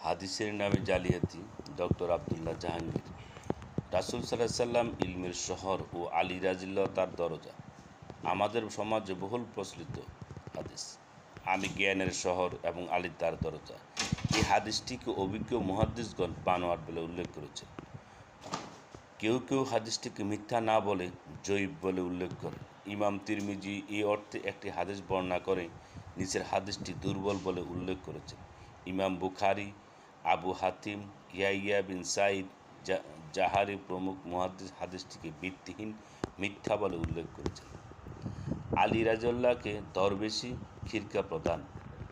হাদিসের নামে জালিয়াতি, ডক্টর আবদুল্লাহ জাহাঙ্গীর। রাসুল সাল্লাহ সাল্লাম ইলমের শহর ও আলী রাজিল্লাহ তার দরজা। আমাদের সমাজে বহুল প্রচলিত হাদিস। আমি জ্ঞানের শহর এবং আলী তার দরজা। এই হাদিসটিকে অভিজ্ঞ মহাদিসগণ বানোয়ার বলে উল্লেখ করেছে কেউ কেউ হাদিসটিকে মিথ্যা না বলে জৈব বলে উল্লেখ করে ইমাম তিরমিজি এই অর্থে একটি হাদিস বর্ণনা করে নিচের হাদিসটি দুর্বল বলে উল্লেখ করেছেন। ইমাম বুখারি, আবু হাতিম ইয়াইয়া বিন সাইদ জাহারি প্রমুখ মহাদিস হাদিসটিকে ভিত্তিহীন মিথ্যা বলে উল্লেখ করেছেন। আলী রাজউল্লাহকে দরবেশি খিরকা প্রদান।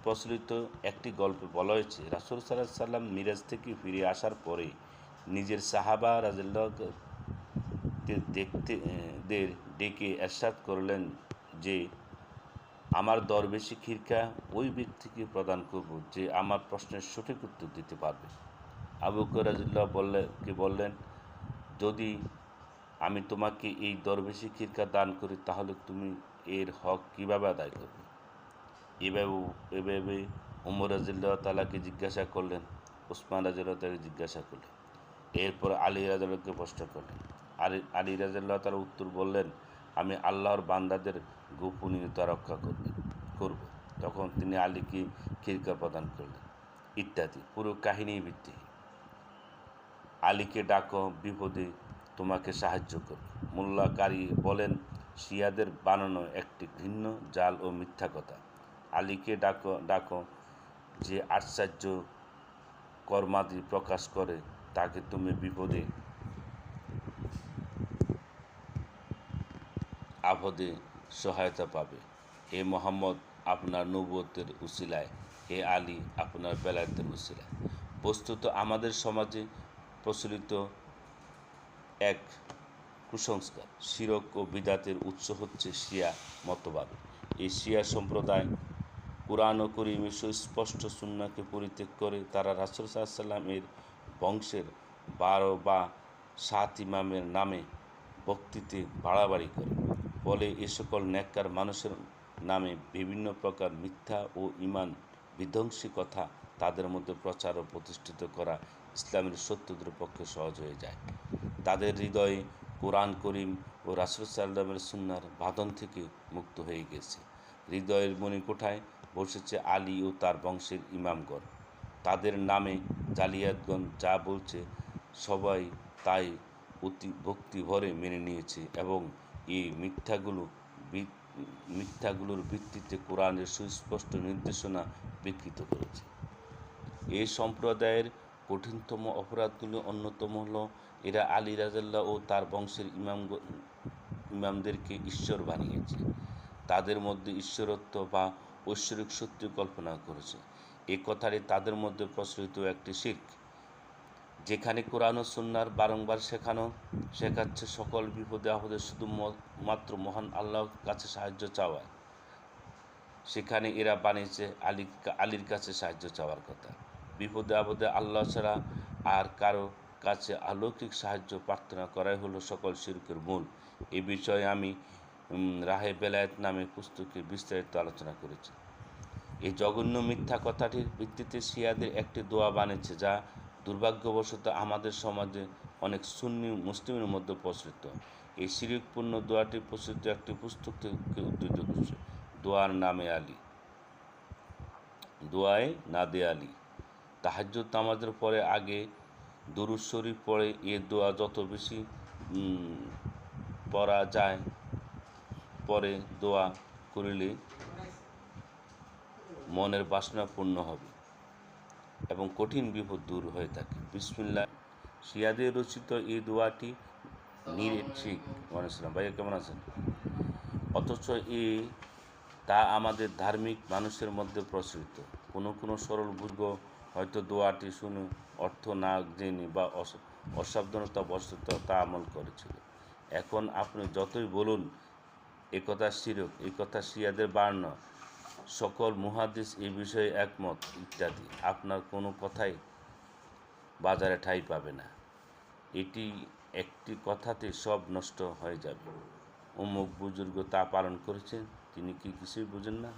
প্রচলিত একটি গল্পে বলা হয়েছে, রাসুল সাল্লাহ সাল্লাম মিরাজ থেকে ফিরে আসার পরে নিজের সাহাবা রাজুল্লাহকে দেখতে দের ডেকে এরশাদ করলেন যে আমার দরবেশি খিরকা ওই ব্যক্তিকে প্রদান করব যে আমার প্রশ্নের সঠিক উত্তর দিতে পারবে। আবু রাজুল্লাহ বললেন কে বললেন, যদি আমি তোমাকে এই দরবেশি খিরকা দান করি, তাহলে তুমি এর হক কীভাবে আদায় করবে? এভাবে এভাবে উমর রাজিল্লাহ তালাকে জিজ্ঞাসা করলেন, উসমান রাজিল্লাহ তাকে জিজ্ঞাসা করলেন। এরপর আলী রাজাকে প্রশ্ন করলেন। আলী আলী রাজিল্লাহ তার উত্তর বললেন আমি আল্লাহর বান্দাদের গোপনীয়তা রক্ষা করবে, করব। তখন তিনি আলীকে খিরকা প্রদান করলেন, ইত্যাদি। পুরো কাহিনী ভিত্তিহীন আলীকে ডাকো, বিপদে তোমাকে সাহায্য করবে। মোল্লা কারি বলেন, শিয়াদের বানানো একটি ঘৃণ্য, জাল ও মিথ্যা কথা। আলীকে ডাকো ডাকো, যে আশ্চর্য কর্মাদি প্রকাশ করে, তাকে তুমি বিপদে আপদে সহায়তা পাবে। হে মোহাম্মদ, আপনার নবুয়তের উসিলায়। হে আলী, আপনার বেলায়তের উসিলায়। বস্তুত আমাদের সমাজে প্রচলিত এক কুসংস্কার, শিরক ও বিদাতের উৎস হচ্ছে শিয়া মতবাদ। এই শিয়া সম্প্রদায় কোরআন ও করিমে সুস্পষ্ট সুন্নাকে পরিত্যাগ করে তারা রাসুল সাল্লাম এর বংশের বারো বা সাত ইমামের নামে বক্তৃতে বাড়াবাড়ি করে। ফলে এ সকল ন্যাক্কার মানুষের নামে বিভিন্ন প্রকার মিথ্যা ও ইমান বিধ্বংসী কথা তাদের মধ্যে প্রচার ও প্রতিষ্ঠিত করা ইসলামের সত্যদের পক্ষে সহজ হয়ে যায়। তাদের হৃদয়ে কোরআন করিম ও রাসুল সাল্লামের সুন্নার বাঁধন থেকে মুক্ত হয়ে গেছে। হৃদয়ের মণিকোঠায় বসেছে আলী ও তার বংশের ইমামগণ। তাদের নামে জালিয়াতগণ যা বলছে সবাই তাই অতি ভক্তি ভরে মেনে নিয়েছে এবং এই মিথ্যাগুলো মিথ্যাগুলোর ভিত্তিতে কোরআনের সুস্পষ্ট নির্দেশনা বিকৃত করেছে। এই সম্প্রদায়ের কঠিনতম অপরাধগুলো অন্যতম হল, এরা আলী রাজাল্লাহ ও তার বংশের ইমাম ইমামদেরকে ঈশ্বর বানিয়েছে। তাদের মধ্যে ঈশ্বরত্ব বা ঐশ্বরিক সত্য কল্পনা করেছে। এ কথাটি তাদের মধ্যে প্রচলিত একটি শিখ যেখানে কোরআন ও সুন্নার বারংবার শেখানো, শেখাচ্ছে সকল বিপদে আপদে শুধু মাত্র মহান আল্লাহর কাছে সাহায্য চাওয়ায়। সেখানে এরা বানিয়েছে আলী, আলীর কাছে সাহায্য চাওয়ার কথা। বিপদে আপদে আল্লাহ ছাড়া আর কারও কাছে অলৌকিক সাহায্য প্রার্থনা করাই হলো সকল শিরকের মূল। এ বিষয়ে আমি রাহে বেলায়েত নামে পুস্তকে বিস্তারিত আলোচনা করেছি। এই জঘন্য মিথ্যা কথাটির ভিত্তিতে শিয়াদের একটি দোয়া বানিয়েছে যা দুর্ভাগ্যবশত আমাদের সমাজে অনেক সুন্নি মুসলিমের মধ্যে প্রচলিত। এই শিরিকপূর্ণ দোয়াটি প্রচলিত একটি পুস্তক থেকে উদ্ধৃত করছে, দোয়ার নামে আলী। দোয়ায় নাদে আলী। তাহাজ্জুদ নামাজের পরে আগে দুরুদ শরীফ পড়ে এ দোয়া যত বেশি পড়া যায়, পরে দোয়া করিলে মনের বাসনা পূর্ণ হবে। এবং কঠিন বিপদ দূর হয়ে থাকে। বিসমিল্লা শিয়াদের রচিত এই দোয়াটি নিরেক্ষিক মানুষরা ভাইয়া কেমন আছেন? অথচ এ তা আমাদের ধার্মিক মানুষের মধ্যে প্রচলিত। কোনো কোনো সরল বুর্গ হয়তো দোয়াটি শুনে অর্থ না জেনে বা অস- অসাবধানতা বশত তা আমল করেছিল। এখন আপনি যতই বলুন একথা কথা শিরক এই কথা শিয়াদের বার্ণ সকল মহাদেশ এই বিষয়ে একমত, ইত্যাদি। আপনার কোনো কথাই বাজারে ঠাই পাবে না। এটি একটি কথাতে সব নষ্ট হয়ে যাবে। অমুক বুজুর্গ তা পালন করেছেন, তিনি কি কিছুই বুঝেন না?